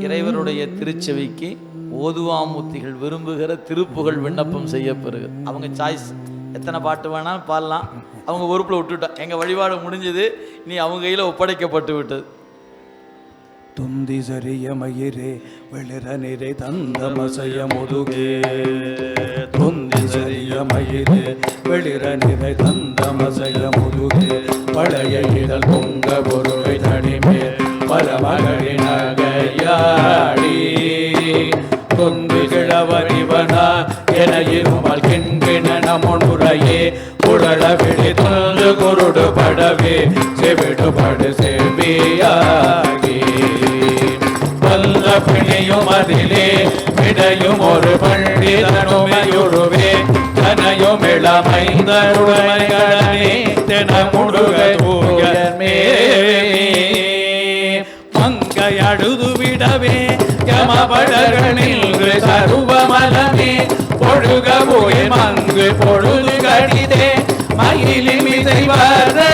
இறைவருடைய திருச்செவிக்கு ஓதுவாமூர்த்திகள் விரும்புகிற திருப்புகழ் விண்ணப்பம் செய்யப்பெறுகிறது அவங்க சாய்ஸ் எத்தனை பாட்டு வேணாலும் பாடலாம். அவங்க பொறுப்பில் விட்டுட்டோம் எங்கள் வழிபாடு முடிஞ்சது. நீ அவங்க கையில் ஒப்படைக்கப்பட்டு விட்டது. துந்தி சரிய மயிரே வெளிர நிறை தந்தமசைய முதுகே. துந்தி சரிய மயிரே வெளிர நிறை தந்தமசைய முதுகே. பழைய இதழ் பொங்க பொருளை தனிமே. பரமகளின் நகையாடி தொந்து கிழவரிவனா என இருமல் கிண்கிண நமொன்றுரையே உடல விழி தொன்று குருடு படவே செவிடுபடு செவியாகி. வல்ல பிணியும் அதிலே விடையும் ஒரு பண்டிதனுமையுருவே தனையும் இளமைந்தருடைமைகளே தெனமுடுக தூயமே கண்டவே யமபடகனில் சருவமலமே. பொழுக போய் மங்கு பொழுது கடிதே. மயிலிமிசை வரவேனோ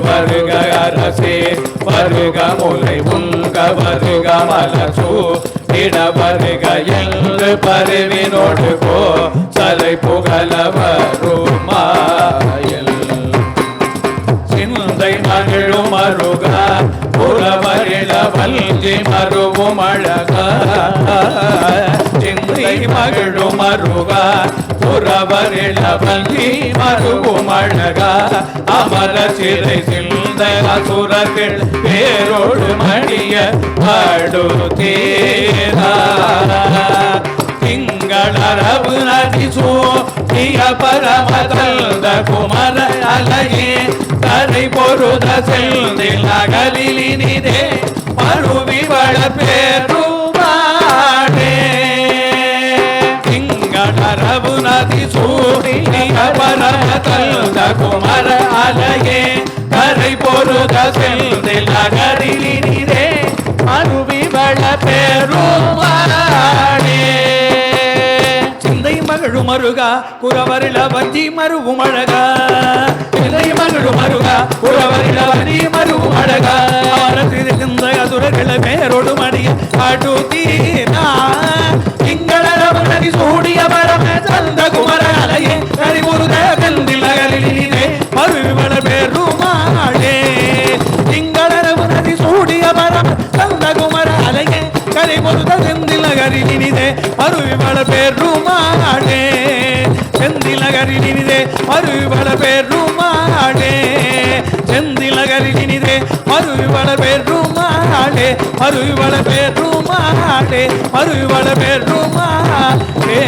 வருக அரசே. வருக முலை உங்க வருக மலசூ இட வருக என்று பருவி போ. சலை புகழ வருமாயல் சிந்தை மகிழும் அருகா. புறவரிள வல்கி மருவும் அழக. சிந்தை மகிழும் அருகா புறவரிள வல்கி மருவும் அழகா அமர சிறை சிந்த அசுரத்தில் பேரோடு மணிய பாடுதேரா திங்களரவு நதி சூட்டிய பரமதல்த குமர அலையே தரை பொருத செல்தில் அகலினிதே மறுவி பேரும் பரமதல்த குமர அழகே கரை பொருத செல்தில் அகலினிதே மறுவி வளப்பேருமாடே சிந்தை மகிழும் அருகா குறவரில வஞ்சி மருவும் அழகா. சிந்தை மகிழும் அருகா குறவரில வஞ்சி மருவும் அழகா. அவரது சிந்தை அசுரர்களை பேரோடு மடிய அடுத்தீனா அருவிமல மறுவிவள பெருமாளே செந்தில் நகரினிதே மறுவிவள பெருமாளே செந்தில் நகரினிதே மறுவிவள பெருமாளே மறுவிவள பெருமாளே மறுவிவள பெருமாளே